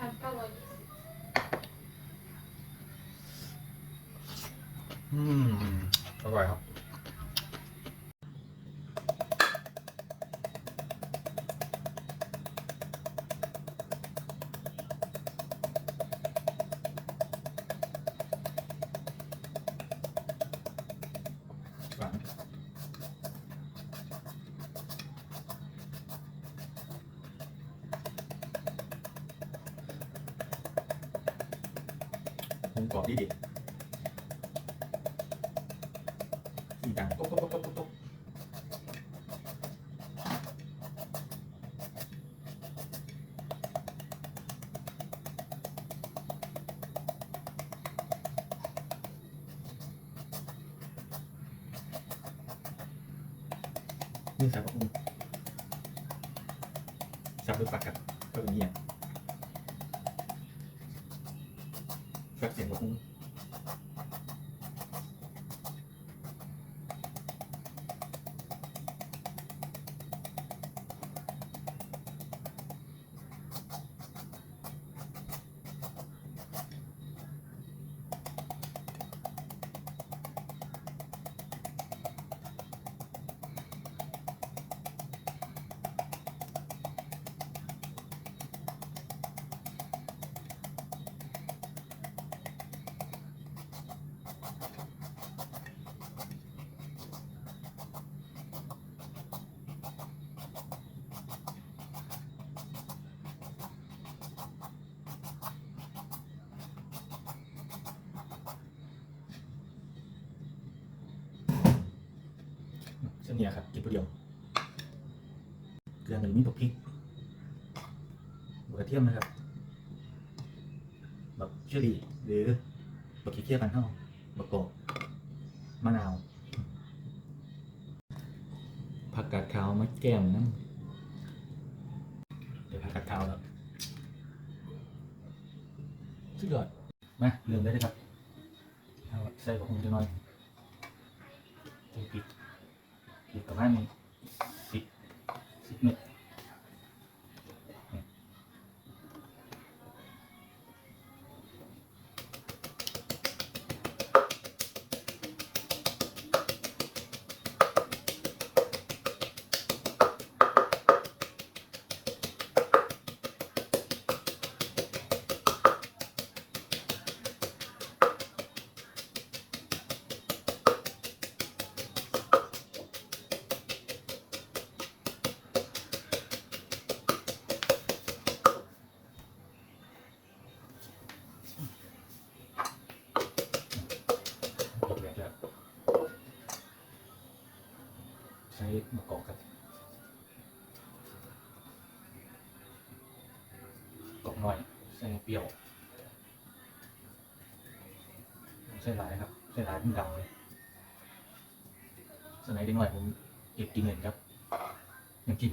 พันเก้าร้อยยี่สิบอืมอร่อยครับ หมูกรอบดีดีสีดังตุ๊กตุ๊กตุ๊กตุ๊กตุ๊กนี่สับปะรดสับด้วยปากกับก็เป็นอย่างนี้ แป๊บเสียงปะร ดเส้นเนี้ยครับกินตัวเดียว เกลือมันมีผักพริกกระเทียมนะครับบักเชอรี่หรือบักขี้เคี้ยวกันเท่าบักโกอกมะนาวผักกาดขาวมะแก้มน้ำเดี๋ยวผักกาดขาวแล้วสุดยอดมาเริ่มได้เลยครับใส่ผักหุ่นจะน่อยใส่พริก อีกประมาณสิบสิบเมตร มะกอกครับกอกหน่อยใส่เปรี้ยวใส่หลายครับใส่หลายมันดำเลยสไนได้หน่อยผมเก็บกินเงินครับยังกิน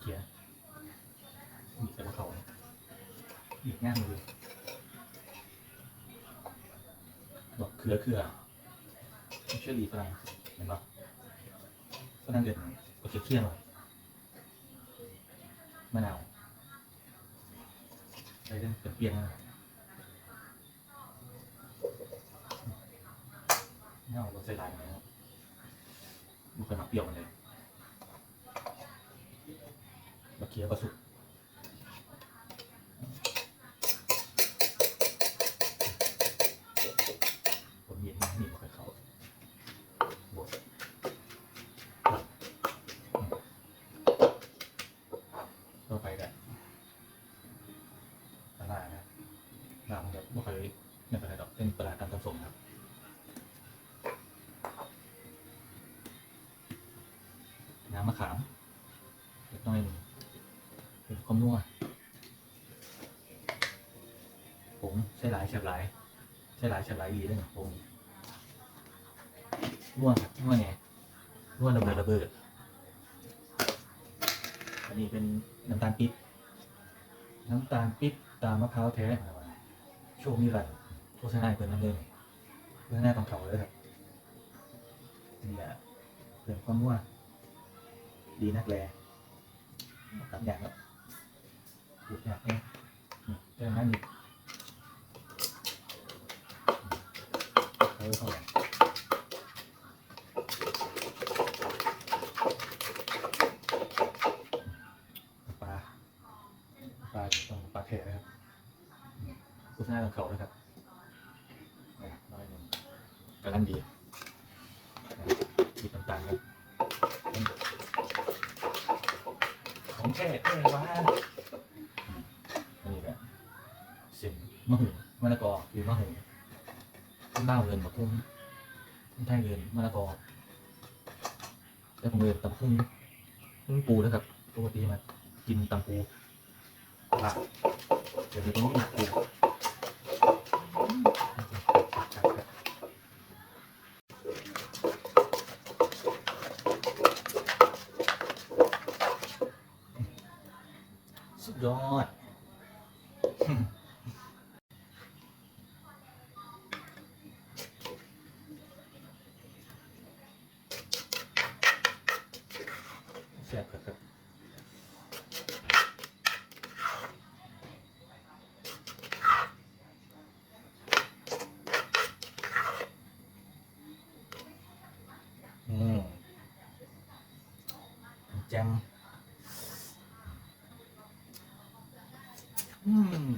เกียร์มีแต่ละเขาอีกง่ายเลยบอกเครือเครือไม่เชื่อรีฝรั่งเห็นปะ ก็นั่งเด็ดก็เคี่ยวเคี่ยวหน่อยมะนาวใส่เรื่องเป็นเปรี้ยงนะเงาเราใส่ลายหน่อยนะครับมันเป็นมาเปรี้ยวกันเลยมะเคี่ยวก็สุก ผมเย็นนะนี่ไม่ค่อยเข้าบดก็ไปกันปลาร้านะ น้ำแบบไม่ค่อยไม่เป็นไรดอกเป็นปลาร้าตามผสมครับน้ำมะขามเล็กน้อยหนึ่งเป็นความนัวผมใช้หลายแฉบหลายใช่หลายชั้นหลายดีด้วยนะผมร่วครับร่วงไงร่วงระเบิดระเบิดอันนี้เป็นน้ำตาลปิ๊บน้ำตาลปิ๊บตามมะพร้าวแท้ โชคนิรันดร์โฆษณาให้เปิดนั่นเลยโฆษณาของเขาเลยครับนี่แหละเปิดความว่าดีนักแลสามอย่างแล้วพูดแค่เนี่ยเนี่ยเรื่องนั้นอีกเออเข้าไปปลาปลาต้องปลาแขกนะครับโฆ ษณาของเขานะครับน้อยหนึ่งกำลังดีมีต่างๆครับของแค่แค่ว่าอันนี้แบบเสียงมะหือมะละกอหรือมะหือขึ้นบ้าเงินบักคุ้งขึ้นไทยเงินมะละกอแล้วผมเงินตำคุ้งคุ้งปูนะครับปกติมากินตำปูปลาเดี๋ยวนี้ต้องกินปู ยอดแซ่บครับครับอืมแจม อืม